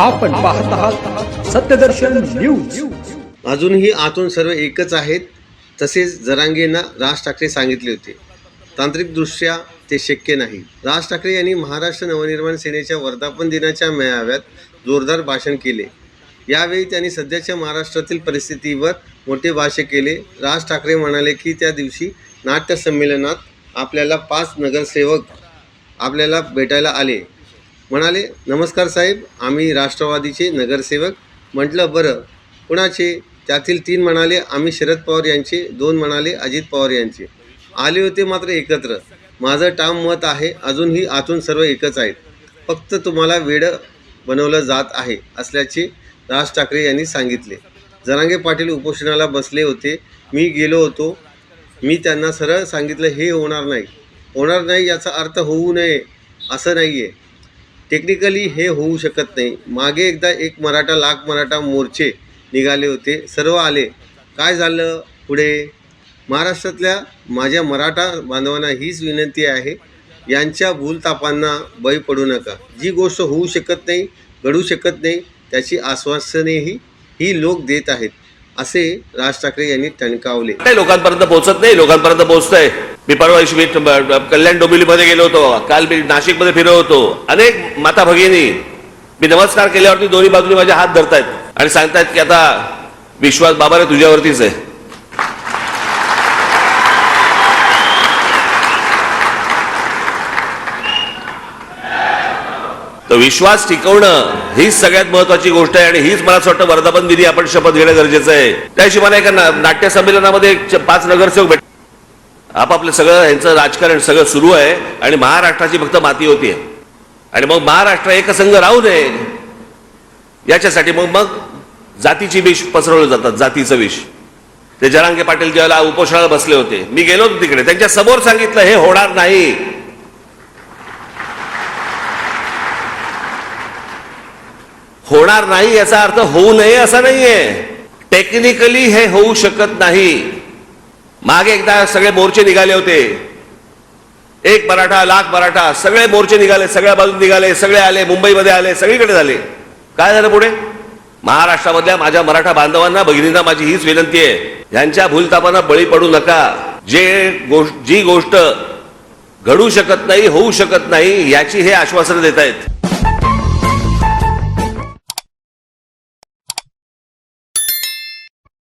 आपण पाहत आहात सत्यदर्शन न्यूज. अजूनही आतून सर्व एकच आहेत. तसेच जरांगेंना राज ठाकरे सांगितले होते. तांत्रिकदृष्ट्या ते शक्य नाही. राज ठाकरे यांनी महाराष्ट्र नवनिर्माण सेनेच्या वर्धापन दिनाच्या मेळाव्यात जोरदार भाषण केले. यावेळी त्यांनी सध्याच्या महाराष्ट्रातील परिस्थितीवर मोठे भाष्य केले. राज ठाकरे म्हणाले की त्या दिवशी नाट्य संमेलनात आपल्याला पाच नगरसेवक आपल्याला भेटायला आले. म्हणाले नमस्कार साहेब आम्ही राष्ट्रवादीचे नगरसेवक. म्हटलं बरं. कुणाचे? त्यातील तीन म्हणाले आम्ही शरद पवार यांचे. दोन म्हणाले अजित पवार यांचे. आले होते मात्र एकत्र. माझं टाम मत आहे अजूनही आतून सर्व एकच आहेत. फक्त तुम्हाला वेळ बनवलं जात आहे असल्याचे राज ठाकरे यांनी सांगितले. जरांगे पाटील उपोषणाला बसले होते. मी गेलो होतो. मी त्यांना सरळ सांगितलं हे होणार नाही. होणार नाही याचा अर्थ होऊ नये असं नाही आहे टेक्निकली हे होऊ शकत नाही. मागे एकदा एक मराठा लाख मराठा मोर्चे निघाले होते. सर्व आले. काय झालं पुढे? महाराष्ट्रातल्या माझ्या मराठा बांधवांना हीच विनंती आहे. यांच्या भूलतापांना बळी पडू नका. जी गोष्ट होऊ शकत नाही घडू शकत नाही त्याची आश्वासनेही ही लोक देत आहेत. असे राज ठाकरे यांनी टणकावले. काही लोकांपर्यंत पोहोचत नाही? लोकांपर्यंत पोहोचतंय. मी परवा दिवशी मी कल्याण डोंबिवलीमध्ये गेलो होतो. काल मी नाशिकमध्ये फिरलो होतो. अनेक माता भगिनी मी नमस्कार केल्यावरती दोन्ही बाजूने माझे हात धरतायत. आणि सांगतायत की आता विश्वास बाबा रे तुझ्यावरतीच आहे. तर विश्वास टिकवणं हीच सगळ्यात महत्वाची गोष्ट आहे आणि हीच मला असं वाटतं वर्धापन विधी आपण शपथ घेणं गरजेचं आहे. त्याशिवाय मला एका ना- नाट्य संमेलनामध्ये पाच नगरसेवक भेट आपापलं सगळं यांचं राजकारण सगळं सुरू आहे आणि महाराष्ट्राची फक्त माती होतीये आणि मग महाराष्ट्र एकसंघ राहू नये याच्यासाठी मग मग जातीची विष पसरवलं जातात जातीचं विष. ते जरांगे पाटील ज्याला उपोषणाला बसले होते. मी गेलो होतो तिकडे. त्यांच्यासमोर सांगितलं हे होणार नाही. होणार नाही याचा अर्थ होऊ नये असा नाहीये. टेक्निकली हे होऊ शकत नाही. मागे एकदा सगळे मोर्चे निघाले होते. एक मराठा लाख मराठा सगळे मोर्चे निघाले सगळ्या बाजून निघाले सगळे आले मुंबईमध्ये आले सगळीकडे झाले. काय झालं पुढे? महाराष्ट्रामधल्या माझ्या मराठा बांधवांना भगिनींना माझी हीच विनंती आहे. यांच्या भूलतापांना बळी पडू नका. जे गोष्ट जी गोष्ट घडू शकत नाही होऊ शकत नाही याची हे आश्वासनं देत आहेत